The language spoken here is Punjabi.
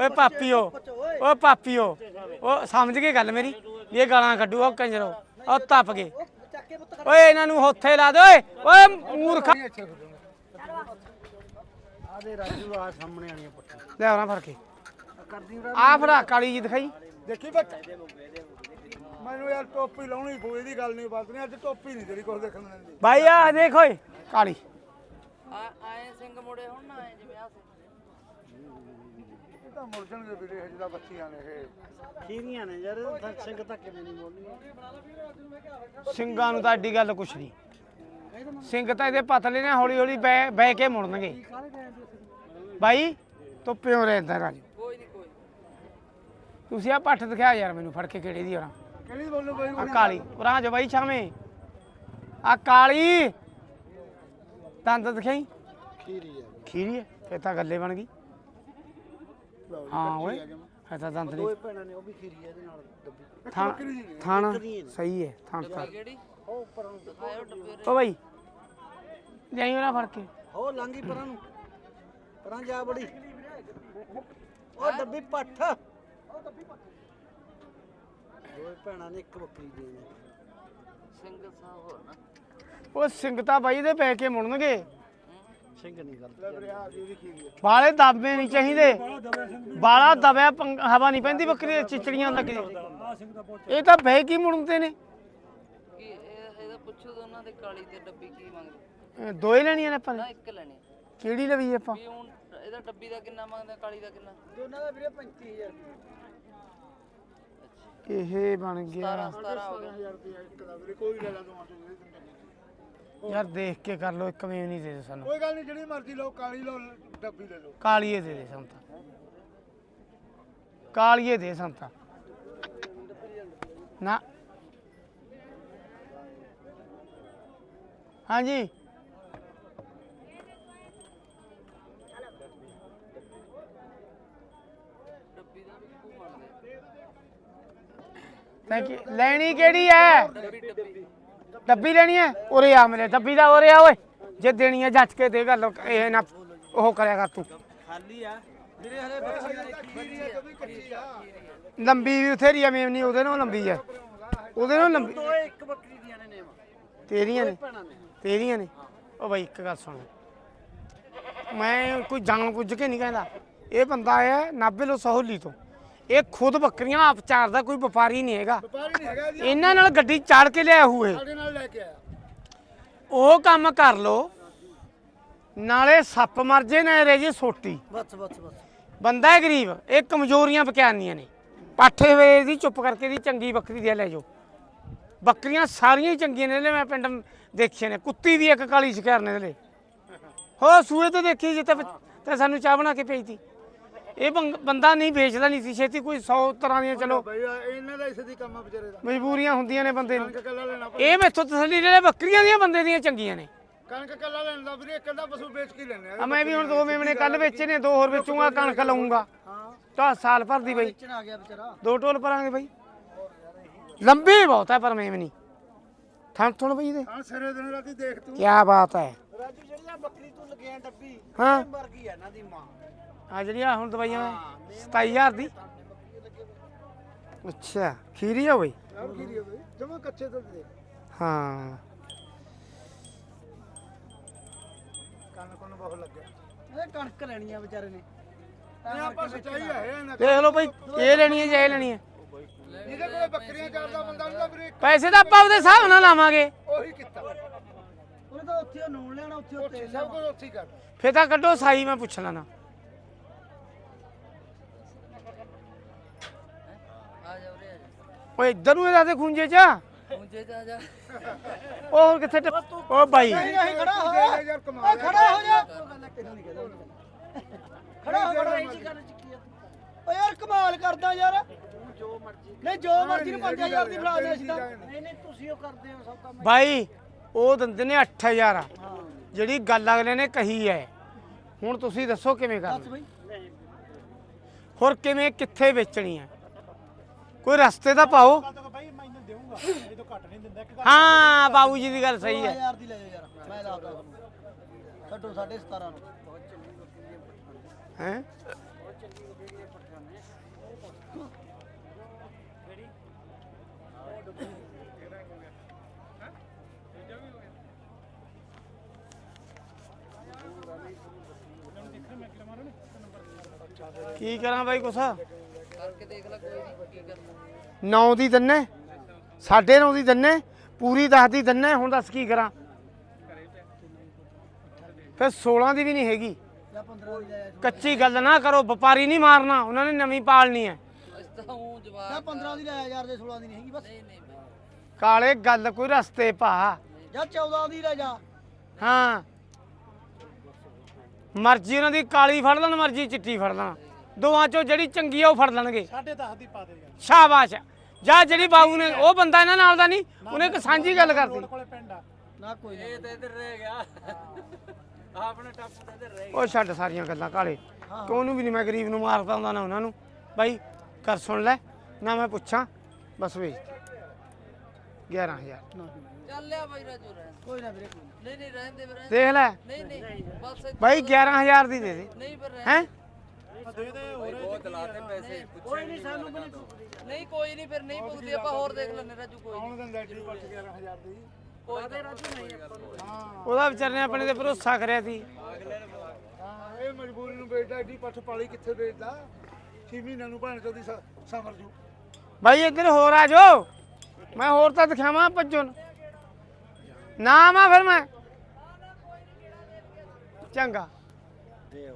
ਓਏ ਪਾਪੀਓ ਓ ਪਾਪੀਓ ਉਹ ਸਮਝ ਗਏ ਗੱਲ ਮੇਰੀ? ਵੀ ਇਹ ਗਾਲਾਂ ਕੱਢੂ ਉਹ ਕੰਜਰੋ ਉਹ ਤੱਪ ਗਏ ਓਏ ਇਹਨਾਂ ਨੂੰ ਹੱਥੇ ਲਾ ਦੇ ਓਏ ਓਏ ਮੂਰਖਾ। ਆਦੇ ਰਾਜੂ ਆ ਸਾਹਮਣੇ ਆਣੀਆਂ ਪੱਟੀਆਂ ਲੈ ਆਉਣਾ ਫੜ ਕੇ। ਕਰਦੀ ਆ ਫੜਾ ਕਾਲੀ ਜੀ ਦਿਖਾਈ। ਦੇਖੀ ਬੱਟ ਮੈਨੂੰ ਯਾਰ ਟੋਪੀ ਲਾਉਣੀ ਪਊ ਇਹਦੀ ਗੱਲ ਨਹੀਂ ਬਾਤ ਨਹੀਂ ਅੱਜ ਟੋਪੀ ਨਹੀਂ ਤੇਰੀ ਕੁਝ ਦੇਖਣ ਨੂੰ ਮਿਲਦੀ। ਬਾਈ ਆ ਦੇਖ ਓਏ ਕਾਲੀ। ਆਏ ਸਿੰਘ ਮੁੜੇ ਹੁਣ ਨਾ ਆਏ ਜਿਵੇਂ ਆ ਇਹ ਤਾਂ ਮੁੜ ਜਾਣਗੇ ਵੀਰੇ ਹਜੇ ਤਾਂ ਬੱਚੀਆਂ ਨੇ ਇਹ। ਖੀਰੀਆਂ ਨੇ ਯਾਰ ਸਿੰਘ ਤਾਂ ਕਿਵੇਂ ਨਹੀਂ ਮੋੜਨੀਆਂ ਸਿੰਘਾਂ ਨੂੰ ਤਾਂ ਐਡੀ ਗੱਲ ਕੁਛ ਨਹੀਂ। ਸਿੰਘ ਤਾਂ ਇਹਦੇ ਪਤਲੇ ਨੇ ਹੌਲੀ ਹੌਲੀ ਬਹਿ ਬਹਿ ਕੇ ਮੁੜਨਗੇ। ਬਾਈ ਧੁੱਪਿਓ ਰਹਿੰਦਾ ਰਾਜੂ ਕੋਈ ਨਹੀਂ ਕੋਈ ਤੁਸੀਂ ਆ ਪੱਠ ਦਿਖਾ ਯਾਰ ਮੈਨੂੰ ਫੜ ਕੇ ਕਿਹੜੇ ਦੀ ਹੋਰਾਂ। ਕਿਹੜੀ ਬੋਲੋ ਬਾਈ ਆ ਕਾਲੀ ਉਰਾਂ ਜੋ ਬਾਈ ਛਾਵੇਂ। ਆ ਕਾਲੀ। ਦੰਦ ਦਿਖਾਈ। ਖੀਰੀ ਆ। ਖੀਰੀ ਹੈ ਫੇਰ ਤਾਂ ਗੱਲੇ ਬਣ ਗਈ। ਲਓ ਜੀ, ਹਾਂ ਓਏ ਤਾਂ ਦੰਦ ਦੋਏ ਨਹੀਂ ਭੈਣਾਂ ਨੇ ਉਹ ਵੀ ਖੀਰੀ ਆ ਇਹਦੇ ਨਾਲ ਡੱਬੀ ਥਾਂ ਬੱਕਰੀ ਦੀ ਨੇ। ਥਾਣਾ ਨੇ। ਸਹੀ ਹੈ ਥਾਂ ਥਾਂ ਕਿਹੜੀ? ਉਹ ਪਰਾਂ ਨੂੰ ਦਿਖਾਇਓ ਡੱਬੇ ਓ ਬਾਈ ਜਾਈ ਉਹਨਾਂ ਫੜ ਕੇ। ਹੋ ਲਾਂਗੀ ਪਰਾਂ ਨੂੰ। ਪਰਾਂ ਜਾ ਬੜੀ। ਉਹ ਡੱਬੀ ਪੱਠ। ਦੋਏ ਭੈਣਾਂ ਨੇ ਇੱਕ ਬੱਕਰੀ ਦੀ ਨੇ। ਸਿੰਘ ਸਾਹਿਬ ਹੋਰ ਨਾ। ਉਹ ਸਿੰਘ ਤਾਂ ਬਾਈ ਦੇ ਪੈ ਕੇ ਮੁੜਨਗੇ। ਸਿੰਘ ਨਹੀਂ ਗੱਲ ਬਾਲੇ ਦਾਬੇ ਨਹੀਂ ਚਾਹੀਦੇ। ਬਾਲਾ ਦਬਿਆ ਪੰਗ- ਹਵਾ ਨਹੀਂ ਪੈਂਦੀ ਬੱਕਰੀ ਦੇ ਚਿਚੜੀਆਂ ਲੱਗਦੀ ਇਹ ਤਾਂ ਬਹਿ ਕੀ ਮੁੜਦੇ ਨੇ? ਕੀ ਇਹ ਇਹਦਾ ਪੁੱਛੋ ਦੋਨਾਂ ਦੇ ਕਾਲੀ ਤੇ ਡੱਬੀ ਕੀ ਮੰਗਦੇ? ਇਹ ਦੋਏ ਲੈਣੀਆਂ ਨੇ ਆਪਾਂ ਨੇ? ਨਾ ਇੱਕ ਲੈਣੀ ਕਿਹੜੀ ਲਵੀ ਆਪਾਂ? ਵੀ ਹੁਣ ਇਹਦਾ ਡੱਬੀ ਦਾ ਕਿੰਨਾ ਮੰਗਦੇ ਕਾਲੀ ਦਾ ਕਿੰਨਾ? ਦੋਨਾਂ ਦਾ ਵੀਰੇ 35000 ਇਹ ਬਣ ਗਿਆ। 17 ਹੋ ਗਿਆ 17000 ਰੁਪਏ ਇੱਕ ਦਾ ਵੀਰੇ ਕੋਈ ਲੈ ਲਾ ਦੋਵਾਂ ਚੋਂ ਜਿਹੜੇ ਦਿੰਦੇ ਨੇ। ਯਾਰ ਦੇਖ ਕੇ ਕਰ ਲੋ ਇੱਕ ਵੀ ਨਹੀਂ ਦੇ ਦੇ ਸਾਨੂੰ। ਕੋਈ ਗੱਲ ਨਹੀਂ ਜਿਹੜੀ ਮਰਜ਼ੀ ਲਓ ਕਾਲੀ ਲਓ ਡੱਬੀ ਲੈ ਲਓ। ਕਾਲੀਏ ਦੇ ਦੇ ਸੰਤਾ ਕਾਲੀਏ ਦੇ ਸੰਤਾ। ਨਾ। ਹਾਂਜੀ। ਥੈਂਕ ਯੂ ਲੈਣੀ ਕਿਹੜੀ ਹੈ ਡੱਬੀ ਡੱਬੀ ਲੈਣੀ ਹੈ ਉਰੇ ਆ ਮੇਰੇ, ਡੱਬੀ ਦਾ ਉਰੇ ਆ, ਓਏ। ਜੇ ਦੇਣੀ ਹੈ ਜੱਜ ਕੇ ਦੇ ਗੱਲ, ਇਹ ਨਾ, ਉਹ ਕਰਿਆ ਕਰ ਤੂੰ। ਖਾਲੀ ਆ। ਵੀਰੇ ਹਲੇ ਬੱਚੀ ਆ ਖੀਰੀ ਆ ਕभी ਕੱਚੀ ਆ। ਲੰਬੀ ਵੀ ਬਥੇਰੀ ਆ ਮੇਮਨੀ ਉਹਦੇ ਨਾਲ ਲੰਬੀ ਆ। ਉਹਦੇ ਨਾਲ ਲੰਬੀ। ਦੋਏ ਇੱਕ ਬੱਕਰੀ ਦੀਆਂ ਨੇ ਨੇਮ। ਤੇਰੀਆਂ ਨੇ? ਤੇਰੀਆਂ ਨੇ? ਉਹ ਬਾਈ ਇੱਕ ਗੱਲ ਸੁਣ। ਮੈਂ ਕੋਈ ਜਾਣ ਕੁਝ ਕੇ ਨਹੀਂ ਕਹਿੰਦਾ। ਇਹ ਬੰਦਾ ਆਇਆ ਨਾਭੇ ਲੋ ਸਹੌਲੀ ਤੋਂ। ਇਹ ਖੁਦ ਬੱਕਰੀਆਂ ਆਪ ਚਾਰਦਾ ਕੋਈ ਵਪਾਰੀ ਨਹੀਂ ਹੈਗਾ। ਵਪਾਰੀ ਨਹੀਂ ਹੈਗਾ ਜੀ। ਇਹਨਾਂ ਨਾਲ ਗੱਡੀ ਚਾੜ ਕੇ ਲਿਆ ਹੋਏ ਸਾਡੇ ਨਾਲ ਲੈ ਕੇ ਆਇਆ। ਉਹ ਕੰਮ ਕਰ ਲੋ। ਨਾਲੇ ਸੱਪ ਮਰ ਜੇ ਨਾ ਰਹਿ ਜੇ ਸੋਟੀ। ਬਸ ਬਸ ਬਸ। ਬੰਦਾ ਹੈ ਗਰੀਬ ਇਹ ਕਮਜ਼ੋਰੀਆਂ ਬਕਿਆਨੀਆਂ ਨੇ। ਪਾਠੇ ਵੇ ਦੀ ਚੁੱਪ ਕਰਕੇ ਦੀ ਚੰਗੀ ਬੱਕਰੀ ਦੀ ਲੈ ਜਾਓ। ਬੱਕਰੀਆਂ ਸਾਰੀਆਂ ਹੀ ਚੰਗੀਆਂ ਨੇ ਲੈ ਮੈਂ ਪਿੰਡ ਦੇਖੀਆਂ ਨੇ। ਕੁੱਤੀ ਦੀ ਇੱਕ ਕਾਲੀ ਸ਼ਿਕਾਰ ਨੇ ਲੈ ਹੋ ਸੂਏ ਤੇ ਦੇਖੀ ਜਿੱਤੇ ਤੇ ਸਾਨੂੰ ਚਾਹ ਬਣਾ ਕੇ ਭੇਜਤੀ। ਇਹ ਬੰਦਾ ਨਹੀਂ ਵੇਚਦਾ ਨਹੀਂ ਸੀ ਛੇਤੀ ਕੋਈ 100 ਤਰ੍ਹਾਂ ਦੀਆਂ ਚਲੋ। ਬਈ ਆ ਇਹਨਾਂ ਦਾ ਇਸੇ ਦੀ ਕੰਮ ਆ ਵਿਚਾਰੇ ਦਾ। ਮਜਬੂਰੀਆਂ ਹੁੰਦੀਆਂ ਨੇ ਬੰਦੇ ਨੂੰ। ਇਹ ਮੈਥੋਂ ਤਸੱਲੀ ਲੈ ਬੱਕਰੀਆਂ ਦੀਆਂ ਬੰਦੇ ਦੀਆਂ ਚੰਗੀਆਂ ਨੇ। ਕਣਕ ਕੱਲਾ ਲੈਣ ਦਾ ਵੀਰੇ ਇੱਕ ਅੱਧਾ ਪਸ਼ੂ ਵੇਚ ਕੇ ਲੈਣੇ ਆ। ਮੈਂ ਵੀ ਹੁਣ ਦੋ ਮੇਮਣੇ ਕੱਲ ਵੇਚੇ ਨੇ ਦੋ ਹੋਰ ਵੇਚੂਗਾ ਕਣਕ ਲਾਉਂਗਾ ਹਾਂ ਤਾਂ ਸਾਲ ਭਰ ਦੀ ਬਈ। ਵੇਚਣ ਆ ਗਿਆ ਵਿਚਾਰਾ। ਦੋ ਟੋਲ ਪਰਾਂਗੇ ਬਈ। ਲੰਬੀ ਬਹੁਤ ਹੈ ਪਰ ਮੇਮਣੀ। ਥਣ ਥਣ ਬਈ ਦੇ ਹਾਂ ਸਿਰੇ ਦਿਨ ਰਾਤੀ ਦੇਖ ਤੂੰ। ਕੀ ਬਾਤ ਹੈ। ਰਾਜੂ ਜਿਹੜੀ ਆ ਬੱਕਰੀ ਤੂੰ ਲੱਗਿਆ ਡੱਬੀ ਹਾਂ। ਮਰ ਗਈ ਆ ਇਹਨਾਂ ਦੀ ਮਾਂ। ਆ ਜਿਹੜੀ ਆ ਹੁਣ ਦਵਾਈਆਂ 27000 ਦੀ। ਅੱਛਾ ਖੀਰੀ ਆ ਬਈ। ਕੀ ਰਹੀ ਬਈ। ਜਮਾ ਕੱਚੇ ਦੁੱਧ ਦੇ। ਹਾਂ। ਬਹੁਤ ਲੱਗਿਆ। ਇਹ ਕਣਕ ਲੈਣੀ ਆ ਵਿਚਾਰੇ ਨੇ। ਇਹ ਆਪਾਂ ਸਚਾਈ ਹੈ ਇਹਨਾਂ ਦੇਖ ਲਓ ਬਈ ਇਹ ਲੈਣੀ ਹੈ ਜਾਂ ਇਹ ਲੈਣੀ ਹੈ? ਜਿਹਦੇ ਕੋਲੇ ਬੱਕਰੀਆਂ ਚਾਰਦਾ ਬੰਦਾ ਉਹਦਾ ਵੀਰੇ ਪੈਸੇ ਤਾਂ ਆਪਾਂ ਉਹਦੇ ਹਿਸਾਬ ਨਾਲ ਲਾਵਾਂਗੇ। ਉਹੀ ਕੀਤਾ। ਉਹਨੇ ਤਾਂ ਉੱਥੇ ਉਹ ਨੂਣ ਲੈਣਾ ਉੱਥੇ ਉਹ ਉੱਥੇ ਤੇਲ ਸਭ ਕੁਝ ਉੱਥੇ ਹੀ ਕਰ। ਫੇਰ ਤਾਂ ਕੱਢੋ ਸਾਈ ਮੈਂ ਪੁੱਛ ਲੈਣਾ ਆ ਜਾ ਉਰੇ ਆ ਜਾ। ਓਏ ਇੱਧਰ ਨੂੰ ਇਹਦਾ ਤੇ ਖੁੰਝੇ ਚ। ਮੁੰਜੇ ਜਾ ਉਹ ਹੋਰ ਕਿੱਥੇ ਟੱਪ- ਓ ਬਾਈ। ਨਹੀਂ ਖੜਾ ਹੋ ਜਾ ਯਾਰ ਕਮਾਲ ਹੈ। ਖੜਾ ਹੋ ਜਾ। ਖੜਾ ਹੋ ਖੜਾ ਇਹ ਗੱਲ ਚ ਕੀ ਆ ਓ ਯਾਰ ਕਮਾਲ ਕਰਦਾ ਯਾਰ। ਜੋ ਮਰਜ਼ੀ ਨਹੀਂ ਜੋ ਮਰਜ਼ੀ ਨੂੰ 5000 ਦੀ ਫੜਾ ਦੇ ਅਸੀਂ ਤਾਂ ਨਹੀਂ ਨਹੀਂ ਤੁਸੀਂ ਉਹ ਕਰਦੇ ਹੋ ਸਭ ਕੰਮ ਬਾਈ ਉਹ ਦਿੰਦੇ ਨੇ 8000 ਜਿਹੜੀ ਗੱਲ ਅਗਲੇ ਨੇ ਕਹੀ ਹੈ। ਹੁਣ ਤੁਸੀਂ ਦੱਸੋ ਕਿਵੇਂ ਦੱਸ ਕਰਨਾ ਬਈ। ਹੋਰ ਕਿਵੇਂ ਕਿੱਥੇ ਵੇਚਣੀ ਹੈ? ਕੋਈ ਰਸਤੇ ਦਾ ਪਾਓ। ਹਾਂ ਬਾਬੂ ਜੀ ਦੀ ਗੱਲ ਸਹੀ ਹੈ। 2000 ਦੀ ਲੈ ਜਾਓ ਯਾਰ ਮੈਂ ਲਾਦਾ ਛੱਡੋ 17.5 ਨੂੰ। ਹੈ? ਕੀ ਕਰਾਂ ਬਾਈ ਕੁਛ? ਕਰਕੇ ਦੇਖ ਲੈ ਕੋਈ ਨਹੀਂ ਕੀ ਕਰਨਾ। 9 ਦੀ ਦੰਨੇ ਸਾਢੇ 9 ਦੀ ਦੰਨੇ ਪੂਰੀ 10 ਦੀ ਦੰਨੇ ਹੁਣ ਦੱਸ ਕੀ ਕਰਾਂ? ਫਿਰ 16 ਦੀ ਵੀ ਨਹੀਂ ਹੈਗੀ। ਜਾਂ 15 ਦੀ ਲੈ ਕੱਚੀ ਗੱਲ ਨਾ ਕਰੋ ਵਪਾਰੀ ਨਹੀਂ ਮਾਰਨਾ ਉਹਨਾਂ ਨੇ ਨਵੀਂ ਪਾਲਣੀ ਹੈ। ਅਸੀਂ ਤਾਂ ਉਹ ਜਾਂ ਜਵਾਬ 15 ਦੀ ਲੈ ਯਾਰ ਦੇ 16 ਦੀ ਨਹੀਂ ਹੈਗੀ ਬਸ। ਨਹੀਂ ਨਹੀਂ ਬਈ। ਕਾਲੇ ਗੱਲ ਕੋਈ ਰਸਤੇ ਪਾ। ਜਾਂ 14 ਦੀ ਲੈ ਜਾ। ਹਾਂ। ਮਰਜ਼ੀ ਉਹਨਾਂ ਦੀ ਕਾਲੀ ਫੜ ਲੈਣ ਮਰਜ਼ੀ ਚਿੱਟੀ ਫੜ ਲੈਣ। ਦੋਵਾਂ ਚੋਂ ਜਿਹੜੀ ਚੰਗੀ ਆ ਉਹ ਫੜ ਲੈਣਗੇ। ਸਾਢੇ 10 ਦੀ ਪਾ ਦੇ ਯਾਰ। ਸ਼ਾਬਾਸ਼। ਜਾਂ ਜਿਹੜੀ ਬਾਬੂ ਨੇ ਉਹ ਬੰਦਾ ਇਹਨਾਂ ਨਾਲ ਦਾ ਨਹੀਂ ਉਹਨੇ ਇੱਕ ਸਾਂਝੀ ਗੱਲ ਕਰਤੀ। ਕੋਲੇ ਪਿੰਡ ਆ। ਨਾ ਕੋਈ ਨਾ ਤਾਂ ਇੱਧਰ ਰਹਿ ਗਿਆ। ਆਪਣੇ ਟੱਪ ਤੇ ਇੱਧਰ ਰਹਿ ਉਹ ਛੱਡ ਸਾਰੀਆਂ ਗੱਲਾਂ ਕਾਲੇ। ਕਿ ਉਹਨੂੰ ਵੀ ਨਹੀਂ ਮੈਂ ਗਰੀਬ ਨੂੰ ਮਾਰ ਪਾਉਂਦਾ ਨਾ ਉਹਨਾਂ ਨੂੰ। ਬਾਈ ਕਰ ਸੁਣ ਲੈ। ਨਾ ਮੈਂ ਪੁੱਛਾਂ। ਬਸ ਵੇਚ 11000 ਨਾ ਚੱਲ ਲਿਆ ਬਾਈ ਰਾਜੂ ਰਹਿਣ ਕੋਈ ਨਾ ਵੀਰੇ ਕੋਈ ਨਾ। ਨਹੀਂ ਨਹੀਂ ਰਹਿਣ ਦੇ ਰਹਿਣ ਦੇਖ ਲੈ। ਨਹੀਂ ਨਹੀਂ। ਬਸ ਇੱਥੇ- ਬਾਈ 11000 ਦੀ ਦੇ ਦੇ। ਨਹੀਂ ਪਰ ਰਹਿਣ ਹੈ? ਦੇ ਦੇ ਹੋਰ ਬਹੁਤ ਲਾਤੇ ਪੈਸੇ ਕੋਈ ਨਹੀਂ ਸਾਨੂੰ ਕੋਈ ਨਹੀਂ ਕੋਈ ਨਹੀਂ ਫਿਰ ਨਹੀਂ ਪੁੱਗਦੀ ਆਪਾਂ ਹੋਰ ਦੇਖ ਲੈਣੇ ਰਾਜੂ ਕੋਈ ਨੀ। ਆਉਣ ਦਿਨ ਲੈਟਰੀ ਪੱਟ 11000 ਦੀ। ਕੋਈ ਨਹੀਂ। ਰਾਜੂ ਨਹੀਂ ਹਾਂ। ਉਹਦਾ ਵਿਚਾਰੇ ਨੇ ਆਪਣੇ ਤੇ ਭਰੋਸਾ ਕਰਿਆ ਸੀ। ਹਾਂ ਇਹ ਮਜਬੂਰੀ ਨੂੰ ਵੇਚਦਾ ਏਡੀ ਪੱਠ ਪਾਲੀ ਕਿੱਥੇ ਵੇਚਦਾ? 6 ਮਹੀਨਿਆਂ ਨੂੰ ਭਾਣ ਚੋਦੀ ਸਮਰ ਜੂ। ਬਾਈ ਇੱਧਰ ਹੋਰ ਆ ਜਾਓ। ਮੈਂ ਹੋਰ ਤਾਂ ਦਿਖਾਵਾਂ ਭੱਜੋ ਨੂੰ। ਆਵਾਂ ਫਿਰ ਮੈਂ। ਚੰਗਾ। ਦੇ